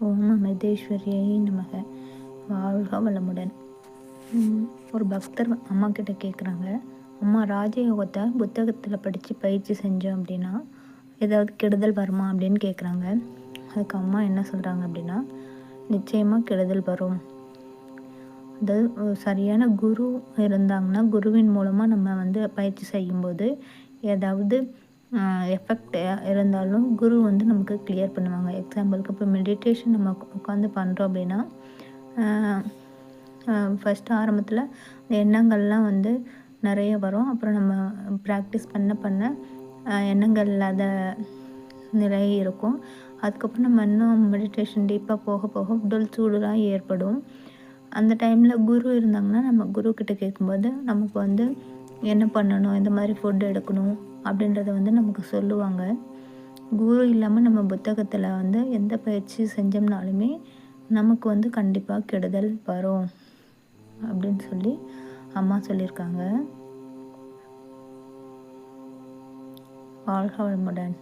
ஓம் அமிர்தேஸ்வரியை நமக வாழ்க வளமுடன். ஒரு பக்தர் அம்மா கிட்ட கேட்குறாங்க அம்மா ராஜயோகத்தை புத்தகத்தில் படித்து பயிற்சி செஞ்சோம் அப்படின்னா ஏதாவது கெடுதல் வருமா அப்படின்னு கேட்குறாங்க அதுக்கு அம்மா என்ன சொல்கிறாங்க அப்படின்னா நிச்சயமாக கெடுதல் வரும். அதாவது சரியான குரு இருந்தாங்கன்னா குருவின் மூலமாக நம்ம வந்து பயிற்சி செய்யும்போது ஏதாவது எஃபெக்ட் இருந்தாலும் குரு வந்து நமக்கு கிளியர் பண்ணுவாங்க. எக்ஸாம்பிளுக்கு இப்போ மெடிடேஷன் நம்ம உட்காந்து பண்ணுறோம் அப்படின்னா ஃபஸ்ட்டு ஆரம்பத்தில் எண்ணங்கள்லாம் வந்து நிறைய வரும். அப்புறம் நம்ம ப்ராக்டிஸ் பண்ண பண்ண எண்ணங்கள் இல்லாத நிலை இருக்கும். அதுக்கப்புறம் நம்ம இன்னும் மெடிடேஷன் டீப்பாக போக போக உடல் சூடுலாம் ஏற்படும். அந்த டைமில் குரு இருந்தாங்கன்னா நம்ம குரு கிட்ட கேட்கும்போது நமக்கு வந்து என்ன பண்ணணும்? இந்த மாதிரி ஃபுட் எடுக்கணும். அப்படின்றத வந்து நமக்கு சொல்லுவாங்க. குரு இல்லாமல் நம்ம புத்தகத்தில் வந்து எந்த பயிற்சி செஞ்சோம்னாலுமே நமக்கு வந்து கண்டிப்பாக கெடுதல் வரும் அப்படின்னு சொல்லி அம்மா சொல்லியிருக்காங்க. வாழ்க வளமுடன்.